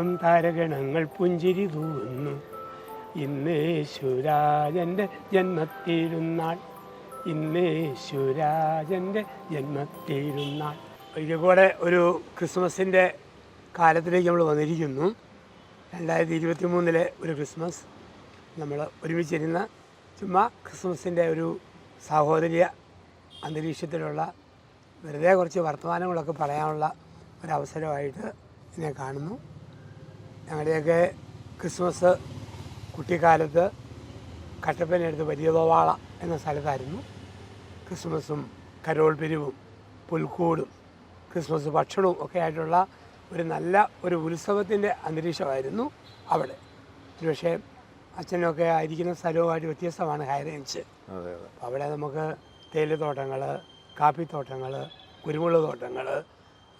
എങ്ങും താരഗണങ്ങൾ പുഞ്ചിരി തൂവുന്നു. ഇന്നേശുരാജന്റെ ജന്മത്തിരുന്നാൾ. ഇന്നേശുരാജന്റെ ജന്മത്തിരുന്നാൾ. ഇതുപോലെ ഒരു ക്രിസ്മസിന്റെ കാലത്തിലേക്ക് നമ്മൾ വന്നിരിക്കുന്നു. രണ്ടായിരത്തി ഇരുപത്തി മൂന്നിലെ ഒരു ക്രിസ്മസ്. നമ്മൾ ഒരുമിച്ചിരുന്ന ചുമ്മാ ക്രിസ്മസിന്റെ ഒരു സാഹോദര്യ അന്തരീക്ഷത്തിലുള്ള വെറുതെ കുറച്ച് വർത്തമാനങ്ങളൊക്കെ പറയാനുള്ള ഒരവസരമായിട്ട് ഇതിനെ കാണുന്നു. ഞങ്ങളുടെയൊക്കെ ക്രിസ്മസ് കുട്ടിക്കാലത്ത് കട്ടപ്പനടുത്ത് വലിയ തോവാള എന്ന സ്ഥലത്തായിരുന്നു ക്രിസ്മസും കരോൾ പിരിവും പുൽക്കൂടും ക്രിസ്മസ് ഭക്ഷണവും ഒക്കെ ആയിട്ടുള്ള ഒരു നല്ല ഒരു ഉത്സവത്തിന്റെ അന്തരീക്ഷമായിരുന്നു അവിടെ. പക്ഷേ അച്ഛനൊക്കെ ആയിരിക്കുന്ന സ്ഥലവുമായിട്ട് വ്യത്യസ്തമാണ് ഹൈറേഞ്ച്. അവിടെ നമുക്ക് തേയിലത്തോട്ടങ്ങൾ കാപ്പിത്തോട്ടങ്ങൾ കുരുമുളക് തോട്ടങ്ങൾ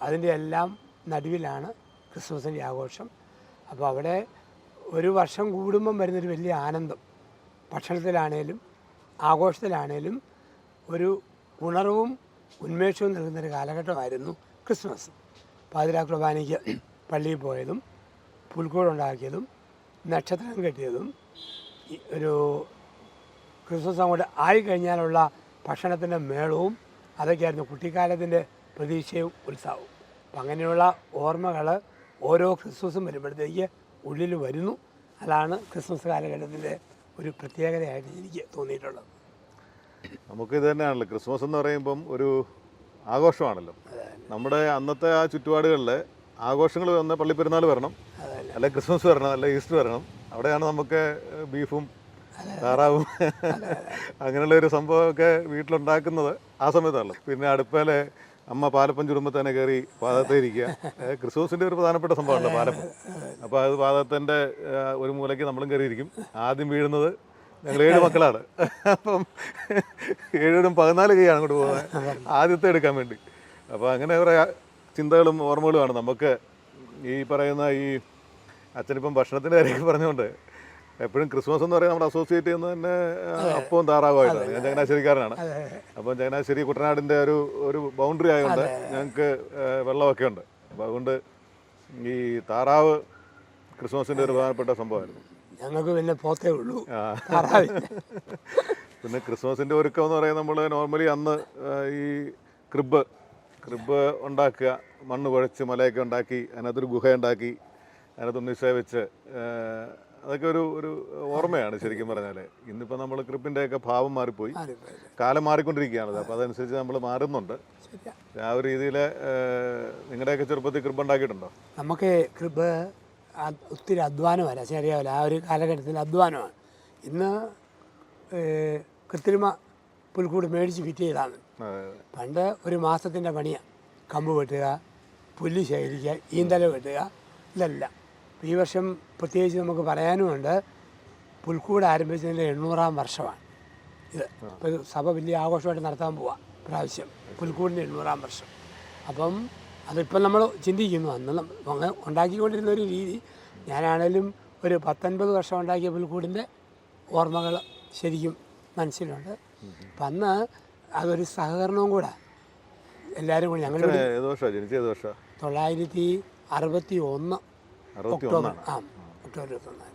അതിന്റെ എല്ലാം നടുവിലാണ് ക്രിസ്മസിന്റെ ആഘോഷം. അപ്പോൾ അവിടെ ഒരു വർഷം കൂടുമ്പം വരുന്നൊരു വലിയ ആനന്ദം. ഭക്ഷണത്തിലാണേലും ആഘോഷത്തിലാണേലും ഒരു ഉണർവും ഉന്മേഷവും നൽകുന്നൊരു കാലഘട്ടമായിരുന്നു ക്രിസ്മസ്. പാതിരാ കുർബാനയ്ക്ക് പള്ളിയിൽ പോയതും പുൽക്കൂടുണ്ടാക്കിയതും നക്ഷത്രം കെട്ടിയതും ഒരു ക്രിസ്മസ് അങ്ങോട്ട് ആയിക്കഴിഞ്ഞാലുള്ള ഭക്ഷണത്തിന്റെ മേളവും അതൊക്കെയായിരുന്നു കുട്ടിക്കാലത്തിന്റെ പ്രതീക്ഷയും ഉത്സാഹവും. അപ്പം അങ്ങനെയുള്ള ഓർമ്മകൾ ഓരോ ക്രിസ്മസും വരുമ്പോഴത്തേക്ക് ഉള്ളിൽ വരുന്നു. അതാണ് ക്രിസ്മസ് കാലഘട്ടത്തിന്റെ ഒരു പ്രത്യേകതയായിട്ട് എനിക്ക് തോന്നിയിട്ടുള്ളത്. നമുക്ക് ഇത് തന്നെയാണല്ലോ. ക്രിസ്മസ് എന്ന് പറയുമ്പം ഒരു ആഘോഷമാണല്ലോ. നമ്മുടെ അന്നത്തെ ആ ചുറ്റുപാടുകളിൽ ആഘോഷങ്ങൾ വന്ന പള്ളിപ്പെരുന്നാൾ വരണം. അല്ലെ ക്രിസ്മസ് വരണം അല്ലെ ഈസ്റ്റർ വരണം. അവിടെയാണ് നമുക്ക് ബീഫും താറാവും അങ്ങനെയുള്ള ഒരു സംഭവമൊക്കെ വീട്ടിലുണ്ടാക്കുന്നത് ആ സമയത്താണല്ലോ. പിന്നെ അടുപ്പേലെ അമ്മ പാലപ്പം തന്നെ കയറി പാദത്തെ ഇരിക്കുക. ക്രിസ്മസിന്റെ ഒരു പ്രധാനപ്പെട്ട സംഭവമല്ലോ പാലപ്പം. അപ്പോൾ അത് പാദത്തിന്റെ ഒരു മൂലയ്ക്ക് നമ്മളും കയറിയിരിക്കും. ആദ്യം വീഴുന്നത് ഞങ്ങൾ ഏഴ് മക്കളാണ്. അപ്പം ഏഴും പതിനാല് കൈയാണ് അങ്ങോട്ട് പോകുന്നത്. ആദ്യത്തെ എടുക്കാൻ വേണ്ടി. അപ്പോൾ അങ്ങനെ കുറേ ചിന്തകളും ഓർമ്മകളുമാണ്. നമുക്ക് ഈ പറയുന്ന ഈ അച്ഛനിപ്പം ഭക്ഷണത്തിന്റെ കാര്യമൊക്കെ പറഞ്ഞുകൊണ്ട് എപ്പോഴും ക്രിസ്മസ് എന്ന് പറയുന്നത് നമ്മൾ അസോസിയേറ്റ് ചെയ്യുന്നത് തന്നെ അപ്പവും താറാവുമായിട്ടാണ്. ഞാൻ ചങ്ങനാശ്ശേരിക്കാരനാണ്. അപ്പം ചങ്ങനാശ്ശേരി കുട്ടനാടിന്റെ ഒരു ഒരു ബൗണ്ടറി ആയതുകൊണ്ട് ഞങ്ങൾക്ക് വെള്ളമൊക്കെ ഉണ്ട്. അപ്പോൾ അതുകൊണ്ട് ഈ താറാവ് ക്രിസ്മസിന്റെ ഒരു പ്രധാനപ്പെട്ട സംഭവമായിരുന്നു. ഞങ്ങൾക്ക് പിന്നെ പോത്തേ ഉള്ളൂ. പിന്നെ ക്രിസ്മസിന്റെ ഒരുക്കം എന്ന് പറയുന്നത് നമ്മൾ നോർമലി അന്ന് ഈ ക്രിബ് ക്രിബ് ഉണ്ടാക്കുക മണ്ണ് കുഴച്ച് മലയൊക്കെ ഉണ്ടാക്കി അതിനകത്തൊരു ഗുഹ ഉണ്ടാക്കി അതിനകത്ത് നിശ്ചയ വെച്ച് അതൊക്കെ ഒരു ഒരു ഓർമ്മയാണ് ശരിക്കും പറഞ്ഞാൽ ഇന്നിപ്പോൾ നമ്മൾ ക്രിബിന്റെയൊക്കെ ഭാവം മാറിപ്പോയി. കാലം മാറിക്കൊണ്ടിരിക്കുകയാണ്. അപ്പോൾ അതനുസരിച്ച് നമ്മൾ മാറുന്നുണ്ട്. ആ ഒരു രീതിയിൽ നിങ്ങളുടെയൊക്കെ ചെറുപ്പത്തിൽ ക്രിബ് ഉണ്ടാക്കിയിട്ടുണ്ടോ? നമുക്ക് ക്രിബ് ഒത്തിരി അധ്വാനമല്ല. ശരിയാവില്ല. ആ ഒരു കാലഘട്ടത്തിൽ അധ്വാനമാണ്. ഇന്ന് കൃത്രിമ പുൽക്കൂട് മേടിച്ച് ഫിറ്റ് ചെയ്താണ്. പണ്ട് ഒരു മാസത്തിന്റെ പണിയാണ് കമ്പ് വെട്ടുക പുല്ല് ശേഖരിക്കുക ഈന്തല വെട്ടുക ഇതല്ല. ഈ വർഷം പ്രത്യേകിച്ച് നമുക്ക് പറയാനുമുണ്ട് പുൽക്കൂട് ആരംഭിച്ചതിന്റെ എണ്ണൂറാം വർഷമാണ്. ഇത് ഇപ്പോൾ സഭ വലിയ ആഘോഷമായിട്ട് നടത്താൻ പോവാം പ്രാവശ്യം പുൽക്കൂടിന്റെ എണ്ണൂറാം വർഷം. അപ്പം അതിപ്പം നമ്മൾ ചിന്തിക്കുന്നു അന്ന് അങ്ങനെ അങ്ങ് ഉണ്ടാക്കിക്കൊണ്ടിരുന്ന ഒരു രീതി ഞാനാണേലും ഒരു പത്തൊൻപത് വർഷം ഉണ്ടാക്കിയ പുൽക്കൂടിന്റെ ഓർമ്മകൾ ശരിക്കും മനസ്സിലുണ്ട്. അപ്പം അന്ന് അതൊരു സഹകരണവും കൂടെ. എല്ലാവരും കൂടി ഞങ്ങൾ തൊള്ളായിരത്തി അറുപത്തി ഒന്ന് ഒക്ടോബർ ആ ഒക്ടോബർ ഇരുപത്തൊന്നാണ്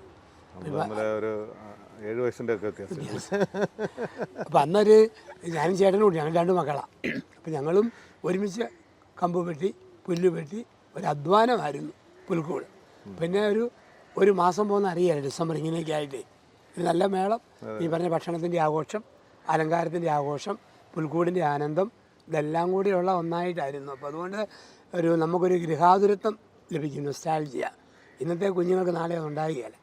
ഒരു ആ, ഏഴ് വയസ്സിന്റെ ഒക്കെ വ്യത്യാസം. അപ്പം അന്നൊരു ഞാനും ചേട്ടനും കൂടി ഞങ്ങൾ രണ്ട് മക്കളാണ് അപ്പം ഞങ്ങളും ഒരുമിച്ച് കമ്പ് വെട്ടി പുല്ല് വെട്ടി ഒരു അധ്വാനമായിരുന്നു പുൽക്കൂട്. പിന്നെ ഒരു ഒരു മാസം പോകുന്ന അറിയാലോ ഡിസംബർ ഇങ്ങനെയൊക്കെ ആയിട്ട്. ഒരു നല്ല മേളം ഈ പറഞ്ഞ ഭക്ഷണത്തിന്റെ ആഘോഷം അലങ്കാരത്തിന്റെ ആഘോഷം പുൽക്കൂടിന്റെ ആനന്ദം ഇതെല്ലാം കൂടിയുള്ള ഒന്നായിട്ടായിരുന്നു. അപ്പോൾ അതുകൊണ്ട് ഒരു നമുക്കൊരു ഗൃഹാതുരത്വം ലഭിക്കുന്നു സ്റ്റാൾജിയ ഇന്നത്തെ കുഞ്ഞുങ്ങൾക്ക് നാളെ അത് ഉണ്ടാകുകയില്ല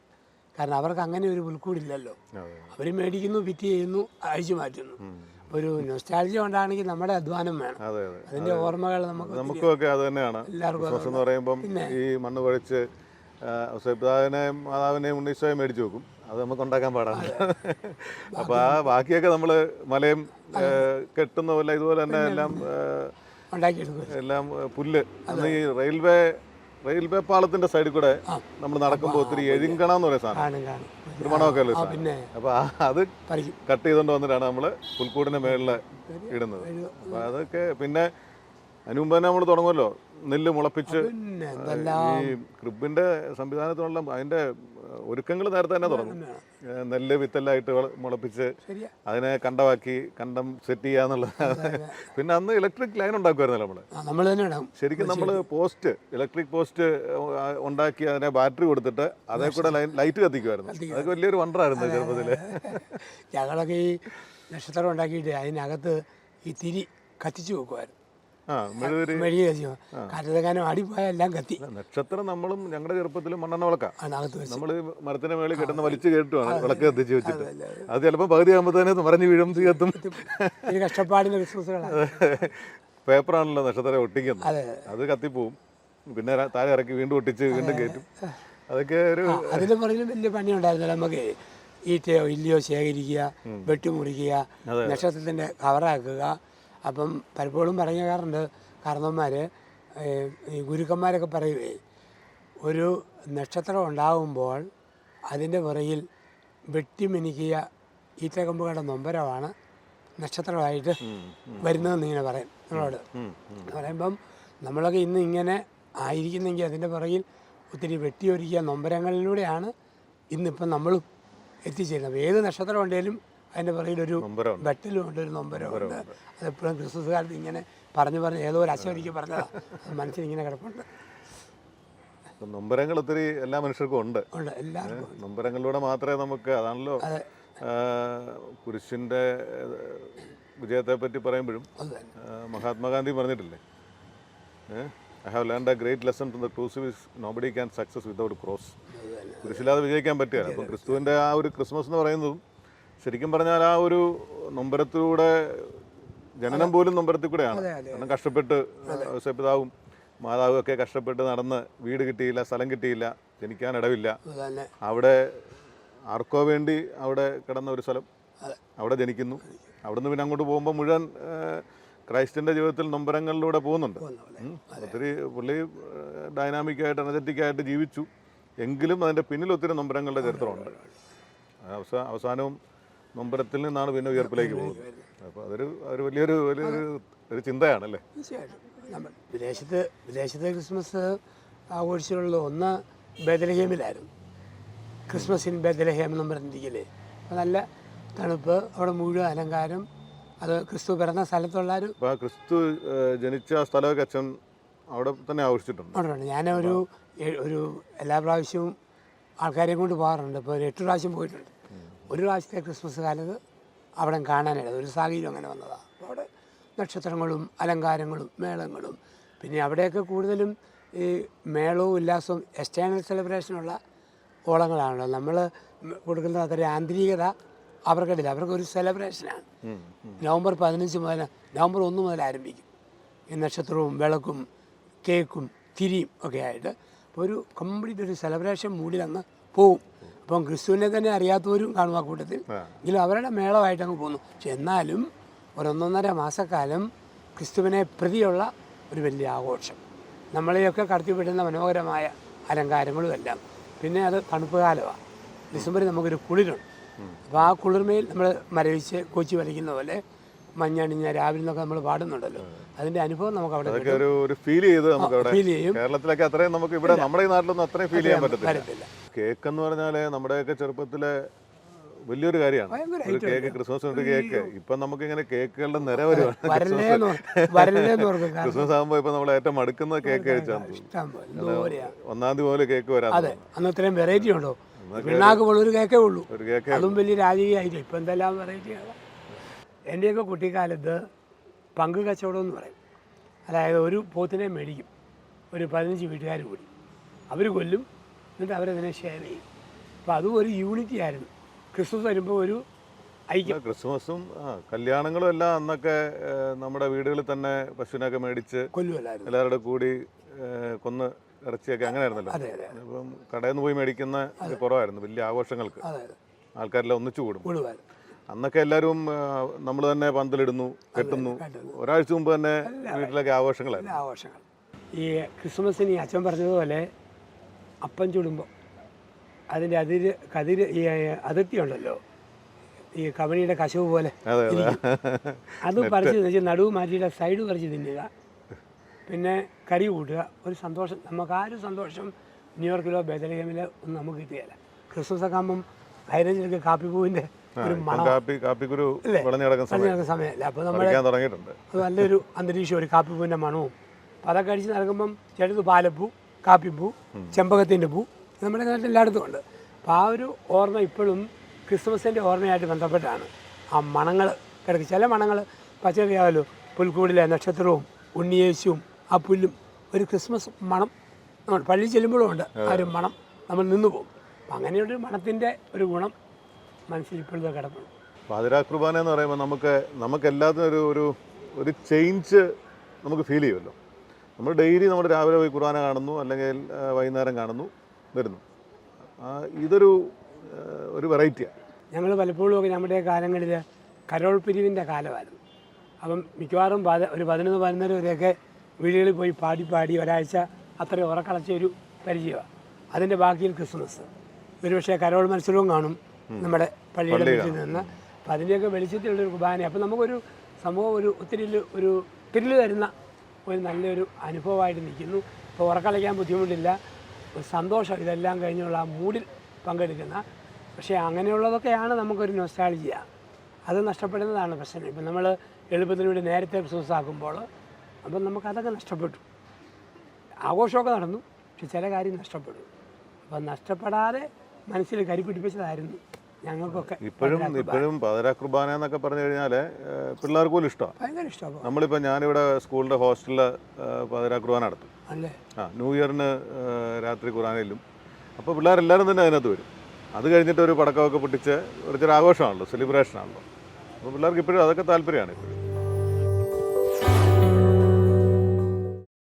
കാരണം അവർക്ക് അങ്ങനെ ഒരു പുൽക്കൂടില്ലല്ലോ. അവർ മേടിക്കുന്നു ഫിറ്റ് ചെയ്യുന്നു അഴിച്ചു മാറ്റുന്നു. ഒരു നൊസ്റ്റാൾജി ഉണ്ടാണെങ്കിൽ നമ്മുടെ അധ്വാനം വേണം. അതിന്റെ ഓർമ്മകൾ നമുക്ക് നമുക്കുമൊക്കെ അത് തന്നെയാണ്. എല്ലാവർക്കും എന്ന് പറയുമ്പം ഈ മണ്ണ് കുഴച്ച് പിതാവിനെയും മാതാവിനെയും ഉണ്ണീശോയും മേടിച്ചു വെക്കും. അത് നമുക്ക് ഉണ്ടാക്കാൻ പാടാണ്. അപ്പോൾ ആ ബാക്കിയൊക്കെ നമ്മൾ മലയും കെട്ടുന്ന പോലെ ഇതുപോലെ തന്നെ എല്ലാം എല്ലാം പുല്ല്. അന്ന് ഈ റെയിൽവേ റെയിൽവേ പാളത്തിന്റെ സൈഡിൽ കൂടെ നമ്മൾ നടക്കുമ്പോൾ ഒത്തിരി എഴുങ്കണ എന്ന് പറയുന്ന സാധനം. ഒരു മണമൊക്കെ അല്ലേ പിന്നെ അപ്പൊ അത് കട്ട് ചെയ്തുകൊണ്ട് വന്നിട്ടാണ് നമ്മൾ പുൽക്കൂടിന്റെ മേളിൽ ഇടുന്നത്. അപ്പൊ അതൊക്കെ പിന്നെ അതിന് മുമ്പ് തന്നെ നമ്മൾ തുടങ്ങുമല്ലോ. നെല്ല് മുളപ്പിച്ച് ഈ ക്രിബിന്റെ സംവിധാനത്തിനുള്ള അതിന്റെ ഒരുക്കങ്ങൾ നേരത്തെ തന്നെ തുടങ്ങും. നെല്ല് വിത്തെല്ലായിട്ട് മുളപ്പിച്ച് അതിനെ കണ്ടമാക്കി കണ്ടം സെറ്റ് ചെയ്യാന്നുള്ള പിന്നെ അന്ന് ഇലക്ട്രിക് ലൈൻ ഉണ്ടാക്കുമായിരുന്നല്ലോ നമ്മൾ. നമ്മൾ ശരിക്കും നമ്മൾ പോസ്റ്റ് ഇലക്ട്രിക് പോസ്റ്റ് ഉണ്ടാക്കി അതിനെ ബാറ്ററി കൊടുത്തിട്ട് അതേ കൂടെ ലൈൻ ലൈറ്റ് കത്തിക്കുമായിരുന്നു അതൊക്കെ വലിയൊരു വണ്ടറായിരുന്നു ചെറുപ്പത്തിൽ. ഞങ്ങളൊക്കെ ഈ നക്ഷത്രം ഉണ്ടാക്കിയിട്ട് അതിനകത്ത് ഈ തിരി കത്തിച്ചു വെക്കുമായിരുന്നു മെഴുകി ആടിപ്പോയാൽ എല്ലാം കത്തി. നക്ഷത്രം നമ്മളും ഞങ്ങളുടെ ചെറുപ്പത്തിലും മണ്ണെണ്ണ വിളക്കാം. നമ്മൾ മരത്തിന്റെ മേളിൽ കിട്ടുന്ന വലിച്ചു കേട്ടുമാണ് വിളക്ക് കത്തിച്ച് വെച്ചിട്ട്. അത് ചിലപ്പോൾ പകുതി ആകുമ്പോൾ തന്നെ മറിഞ്ഞ് വീഴും തീർത്തും. കഷ്ടപ്പാടിന്റെ പേപ്പറാണല്ലോ നക്ഷത്രം ഒട്ടിക്കുന്നത്. അതെ. കത്തിപ്പോവും. പിന്നെ താഴെ ഇറക്കി വീണ്ടും ഒട്ടിച്ച് വീണ്ടും കയറ്റും. അതൊക്കെ ഒരു അതിന്റെ പുറകിലും വലിയ പണി ഉണ്ടായിരുന്നില്ല നമുക്ക് ഈറ്റയോ ഇല്ലയോ ശേഖരിക്കുക വെട്ടിമുറിക്കുക നക്ഷത്രത്തിന്റെ കവറാക്കുക അപ്പം പലപ്പോഴും പറഞ്ഞാറുണ്ട് കാരണവന്മാർ ഈ ഗുരുക്കന്മാരൊക്കെ പറയുവേ ഒരു നക്ഷത്രം ഉണ്ടാകുമ്പോൾ അതിന്റെ പുറകിൽ വെട്ടിമിനിക്കിയ ഈറ്റക്കമ്പുകളുടെ നൊമ്പരമാണ് നക്ഷത്രമായിട്ട് വരുന്നതെന്ന് ഇങ്ങനെ പറയും നമ്മളോട്. പറയുമ്പം നമ്മളൊക്കെ ഇന്ന് ഇങ്ങനെ ആയിരിക്കുന്നെങ്കിൽ അതിന്റെ പുറകിൽ ഒത്തിരി വെട്ടിയൊരുക്കിയ നൊമ്പരങ്ങളിലൂടെയാണ് ഇന്നിപ്പം നമ്മളും എത്തിച്ചേരുന്നത്. ഏത് നക്ഷത്രം ഉണ്ടെങ്കിലും അതിന്റെ പിറകിലൊരു ഉണ്ട് ഒരു നൊമ്പരമുണ്ട്. അതെപ്പോഴും ക്രിസ്മസ് കാലത്ത് ഇങ്ങനെ പറഞ്ഞു പറഞ്ഞ് ഏതോ ഒരു അശോരിക്ക് പറഞ്ഞതാ. അത് മനസ്സിൽ ഇങ്ങനെ കിടപ്പുണ്ട്. നൊമ്പരങ്ങൾ ഒത്തിരി എല്ലാ മനുഷ്യർക്കും ഉണ്ട്. നൊമ്പരങ്ങളിലൂടെ മാത്രമേ നമുക്ക് അതാണല്ലോ അതെ. കുരിശിന്റെ വിജയത്തെ പറ്റി പറയുമ്പോഴും മഹാത്മാഗാന്ധി പറഞ്ഞിട്ടില്ലേ? I have learn a great lesson from the cross nobody can success without cross കുരിശില്ലാതെ വിജയിക്കാൻ പറ്റുകയാണ് അപ്പം ക്രിസ്തുവിന്റെ ആ ഒരു ക്രിസ്മസ് എന്ന് പറയുന്നതും ശരിക്കും പറഞ്ഞാൽ ആ ഒരു നൊമ്പരത്തിലൂടെ ജനനം പോലും നൊമ്പരത്തിൽ കൂടെയാണ്. കാരണം കഷ്ടപ്പെട്ട് പിതാവും മാതാവും ഒക്കെ കഷ്ടപ്പെട്ട് നടന്ന് വീട് കിട്ടിയില്ല സ്ഥലം കിട്ടിയില്ല ജനിക്കാൻ ഇടവില്ല. അവിടെ ആർക്കോ വേണ്ടി അവിടെ കിടന്ന ഒരു സ്ഥലം അവിടെ ജനിക്കുന്നു. അവിടുന്ന് പിന്നെ അങ്ങോട്ട് പോകുമ്പോൾ മുഴുവൻ ക്രൈസ്റ്റിന്റെ ജീവിതത്തിൽ നൊമ്പരങ്ങളിലൂടെ പോകുന്നുണ്ട്. ഒത്തിരി പുള്ളി ഡൈനാമിക് ആയിട്ട് എനർജറ്റിക് ആയിട്ട് ജീവിച്ചു. എങ്കിലും അതിന്റെ പിന്നിൽ ഒത്തിരി നൊമ്പരങ്ങളുടെ ചരിത്രമുണ്ട്. അവസാ അവസാനവും നൊമ്പരത്തിൽ നിന്നാണ് പിന്നെ ഉയർപ്പിലേക്ക് പോകുന്നത്. അപ്പോൾ അതൊരു ഒരു വലിയൊരു വലിയൊരു ഒരു ചിന്തയാണല്ലേ? തീർച്ചയായിട്ടും. വിദേശത്ത് വിദേശത്തെ ക്രിസ്മസ് ആഘോഷിച്ചുള്ള ഒന്ന് ബദലഹേമിലായിരുന്നു ക്രിസ്മസ് ഇൻ ബദലഹേം എന്ന് പറഞ്ഞിരിക്കില്ലേ നല്ല തണുപ്പ് അവിടെ മുഴുവൻ അലങ്കാരം അത് ക്രിസ്തു പിറന്ന സ്ഥലത്തുള്ള ഒരു ക്രിസ്തു ജനിച്ച സ്ഥലമൊക്കെ അച്ഛൻ അവിടെ തന്നെ ആഘോഷിച്ചിട്ടുണ്ട്. അവിടെ ഞാനൊരു ഏ- ഒരു എല്ലാ പ്രാവശ്യവും ആൾക്കാരെയും കൊണ്ട് പോകാറുണ്ട്. ഇപ്പോൾ ഒരു എട്ട് പ്രാവശ്യം പോയിട്ടുണ്ട്. ഒരു പ്രാവശ്യത്തെ ക്രിസ്മസ് കാലത്ത് അവിടെ കാണാനായിട്ട് ഒരു സാഹചര്യം അങ്ങനെ വന്നതാണ് അപ്പോൾ അവിടെ നക്ഷത്രങ്ങളും അലങ്കാരങ്ങളും മേളങ്ങളും. പിന്നെ അവിടെയൊക്കെ കൂടുതലും ഈ മേളവും ഉല്ലാസവും എക്സ്റ്റേണൽ സെലിബ്രേഷനുള്ള ഓളങ്ങളാണല്ലോ നമ്മൾ കൊടുക്കുന്ന അത്ര ആന്തരികത അവർക്കിടയിൽ അവർക്കൊരു സെലിബ്രേഷനാണ്. നവംബർ പതിനഞ്ച് മുതൽ നവംബർ ഒന്ന് മുതൽ ആരംഭിക്കും. ഈ നക്ഷത്രവും വിളക്കും കേക്കും തിരിയും ഒക്കെ ആയിട്ട് അപ്പോൾ ഒരു കംപ്ലീറ്റ് ഒരു സെലിബ്രേഷൻ മൂഡിൽ അങ്ങ് പോവും. അപ്പം ക്രിസ്തുവിനെ തന്നെ അറിയാത്തവരും കാണും ആ കൂട്ടത്തിൽ. എങ്കിലും അവരുടെ മേളമായിട്ട് അങ്ങ് പോകുന്നു. പക്ഷെ എന്നാലും ഒരൊന്നൊന്നര മാസക്കാലം ക്രിസ്തുവിനെ പ്രതിയുള്ള ഒരു വലിയ ആഘോഷം. നമ്മളെയൊക്കെ കടത്തിവിടുന്ന മനോഹരമായ അലങ്കാരങ്ങളും എല്ലാം പിന്നെ അത് തണുപ്പ് കാലമാണ്. ഡിസംബറിൽ നമുക്കൊരു കുളിരുണ്ട്. അപ്പോൾ ആ കുളിർമയിൽ നമ്മൾ മരവിച്ച് കൊച്ചി വലിക്കുന്ന പോലെ മഞ്ഞണിഞ്ഞ രാവിലെ നിന്നൊക്കെ നമ്മൾ പാടുന്നുണ്ടല്ലോ. അതിന്റെ അനുഭവം നമുക്ക് അവിടെ ഒരു ഫീൽ ചെയ്ത് നമുക്ക് ഫീൽ ചെയ്യും. കേരളത്തിലൊക്കെ അത്രയും നമുക്ക് ഇവിടെ നമ്മുടെ ഈ നാട്ടിലൊന്നും അത്രയും ഫീൽ ചെയ്യാൻ പറ്റത്തില്ല. കേക്ക് എന്ന് പറഞ്ഞാൽ നമ്മുടെയൊക്കെ ചെറുപ്പത്തിലെ വലിയൊരു കാര്യമാണ്. ഒരു കേക്ക് ക്രിസ്മസ് ഒരു കേക്ക്. ഇപ്പൊ നമുക്ക് ഇങ്ങനെ കേക്കുകളുടെ നിര വരുവാണ് ക്രിസ്മസ് ആകുമ്പോ ഇപ്പൊ നമ്മൾ ഏറ്റവും അടുക്കുന്ന കേക്ക് എന്തോരെയാ ഒന്നാം തീയതി പോലെ കേക്ക് വരാം അതെ അന്ന് ഇത്രയും വെറൈറ്റി ഉണ്ടോ? പിണ്ണാക്ക് പോലും ഒരു കേക്കേ ഉള്ളൂ. അതും വലിയ രാജകീയമായിട്ട് ഇപ്പൊ എന്തെല്ലാം വെറൈറ്റിയാണ് എന്റെയൊക്കെ കുട്ടിക്കാലത്ത് പങ്ക് കച്ചവടം എന്ന് പറയും. അതായത് ഒരു പോത്തിനെ മേടിക്കും. ഒരു പതിനഞ്ച് വീട്ടുകാർ കൂടി. അവർ കൊല്ലും. എന്നിട്ട് അവരതിനെ ഷെയർ ചെയ്യും. അപ്പോൾ അതും ഒരു യൂണിറ്റി ആയിരുന്നു. ക്രിസ്മസ് വരുമ്പോൾ ഒരു ഐക്യം. ക്രിസ്മസും കല്യാണങ്ങളും എല്ലാം അന്നൊക്കെ നമ്മുടെ വീടുകളിൽ തന്നെ പശുവിനൊക്കെ മേടിച്ച് കൊല്ലുമല്ലായിരുന്നു എല്ലാവരുടെ കൂടി കൊന്ന് ഇറച്ചിയൊക്കെ അങ്ങനെ ആയിരുന്നല്ലോ അതെ അതെ. ഇപ്പം കടയിൽ നിന്ന് പോയി മേടിക്കുന്ന കുറവായിരുന്നു. വലിയ ആഘോഷങ്ങൾക്ക് ആൾക്കാരെല്ലാം ഒന്നിച്ചു കൂടും. അന്നൊക്കെ എല്ലാവരും നമ്മൾ തന്നെ പന്തലിടുന്നു കെട്ടുന്നു. ഒരാഴ്ച മുമ്പ് തന്നെ വീട്ടിലൊക്കെ ആഘോഷങ്ങളായിരുന്നു. ആഘോഷങ്ങൾ ഈ ക്രിസ്മസിന് അച്ഛൻ പറഞ്ഞതുപോലെ അപ്പം ചുടുമ്പോൾ അതിന്റെ അതിര് കതിര് ഈ അതിർത്തി ഉണ്ടല്ലോ ഈ കവണിയുടെ കശവ് പോലെ അതെ പറിച്ചു വെച്ച് നടുവ് മാറ്റിയിട്ട് സൈഡ് പറിച്ച് തിന്നുക. പിന്നെ കരി കൂട്ടുക. ഒരു സന്തോഷം. നമുക്ക് ആ ഒരു സന്തോഷം ന്യൂയോർക്കിലോ ബദലഹമിലോ ഒന്നും നമുക്ക് കിട്ടുകയില്ല ക്രിസ്മസ് ഒക്കെ ആകുമ്പം ഹൈറേഞ്ചിലൊക്കെ കാപ്പിപ്പൂവിന്റെ ഒരു മണം സമയമല്ല? അപ്പോൾ നമ്മൾ അത് നല്ലൊരു അന്തരീക്ഷം ഒരു കാപ്പി പൂവിന്റെ മണവും. അപ്പോൾ അതൊക്കെ അടിച്ച് നടക്കുമ്പം ചിലത് പാലപ്പൂ കാപ്പിപ്പൂ ചെമ്പകത്തിന്റെ പൂ നമ്മുടെ നാട്ടിൽ എല്ലായിടത്തും ഉണ്ട്. അപ്പോൾ ആ ഒരു ഓർമ്മ ഇപ്പോഴും ക്രിസ്മസിന്റെ ഓർമ്മയായിട്ട് ബന്ധപ്പെട്ടാണ്. ആ മണങ്ങൾ കിടക്കും ചില മണങ്ങൾ പച്ചക്കറിയാവല്ലോ പുൽക്കൂടിലെ നക്ഷത്രവും ഉണ്ണിയേശുവും ആ പുല്ലും ഒരു ക്രിസ്മസ് മണം പള്ളി ചെല്ലുമ്പോഴും ഉണ്ട്. ആ ഒരു മണം നമ്മൾ നിന്നു പോകും. അപ്പം അങ്ങനെയൊരു മണത്തിന്റെ ഒരു ഗുണം മനസ്സിൽ ഇപ്പോഴത്തെ കിടപ്പുണ്ട്. പാതിരാ കുർബാന എന്ന് പറയുമ്പോൾ നമുക്ക് നമുക്ക് എല്ലാത്തിനും ഒരു ഒരു ചേഞ്ച് നമുക്ക് ഫീൽ ചെയ്യുമല്ലോ. നമ്മൾ ഡെയിലി നമ്മൾ രാവിലെ പോയി കുർബാന കാണുന്നു അല്ലെങ്കിൽ വൈകുന്നേരം കാണുന്നു വരുന്നു. ഇതൊരു ഒരു വെറൈറ്റിയാണ് ഞങ്ങൾ പലപ്പോഴും ഒക്കെ നമ്മുടെ കാലങ്ങളിൽ കരോൾ പിരിവിന്റെ കാലമായിരുന്നു. അപ്പം മിക്കവാറും പത ഒരു പതിനൊന്ന് പതിനൊന്നര വരെയൊക്കെ വീടുകളിൽ പോയി പാടി പാടി ഒരാഴ്ച അത്രയും ഉറക്കളച്ച ഒരു പരിചയമാണ് അതിന്റെ ബാക്കിയിൽ ക്രിസ്മസ്. ഒരുപക്ഷെ കരോൾ മത്സരവും കാണും നമ്മുടെ പള്ളിയുടെ വീട്ടിൽ നിന്ന്. അപ്പം അതിന്റെയൊക്കെ വെളിച്ചത്തിലുള്ളൊരു കുർബാന അപ്പം നമുക്കൊരു സമൂഹം ഒരു ഒത്തിരി ഒരു തിരിൽ തരുന്ന ഒരു നല്ലൊരു അനുഭവമായിട്ട് നിൽക്കുന്നു. ഇപ്പോൾ ഉറക്കളയ്ക്കാൻ ബുദ്ധിമുട്ടില്ല. ഒരു സന്തോഷം ഇതെല്ലാം കഴിഞ്ഞുള്ള ആ മൂഡിൽ പങ്കെടുക്കുന്ന. പക്ഷേ അങ്ങനെയുള്ളതൊക്കെയാണ് നമുക്കൊരു നൊസ്റ്റാളജിയ അത് നഷ്ടപ്പെടുന്നതാണ് പ്രശ്നം. ഇപ്പം നമ്മൾ എളുപ്പത്തിന് വേണ്ടി നേരത്തെ ബിസിനസ് ആക്കുമ്പോൾ അപ്പം നമുക്കതൊക്കെ നഷ്ടപ്പെട്ടു. ആഘോഷമൊക്കെ നടന്നു. പക്ഷെ ചില കാര്യം നഷ്ടപ്പെടും അപ്പം നഷ്ടപ്പെടാതെ മനസ്സിൽ കരിപ്പിടിപ്പിച്ചതായിരുന്നു ഞങ്ങൾക്കൊക്കെ ഇപ്പോഴും ഇപ്പോഴും പാതിരാ കുർബാന എന്നൊക്കെ പറഞ്ഞു കഴിഞ്ഞാൽ പിള്ളേർക്ക് പോലും ഇഷ്ടമാണ്. ഭയങ്കര ഇഷ്ടമാണ് നമ്മളിപ്പോൾ ഞാനിവിടെ സ്കൂളിന്റെ ഹോസ്റ്റലിൽ പാതിരാ കുർബാന നടത്തും. അല്ലേ? ആ ന്യൂ ഇയറിന് രാത്രി കുർബാനയിലും അപ്പോൾ പിള്ളേരെല്ലാവരും തന്നെ അതിനകത്ത് വരും. അത് കഴിഞ്ഞിട്ട് ഒരു പടക്കമൊക്കെ പൊട്ടിച്ച് കുറച്ചൊരു ആഘോഷമാണല്ലോ സെലിബ്രേഷനാണല്ലോ അപ്പോൾ പിള്ളേർക്ക് ഇപ്പോഴും അതൊക്കെ താല്പര്യമാണ് ഇപ്പോഴും.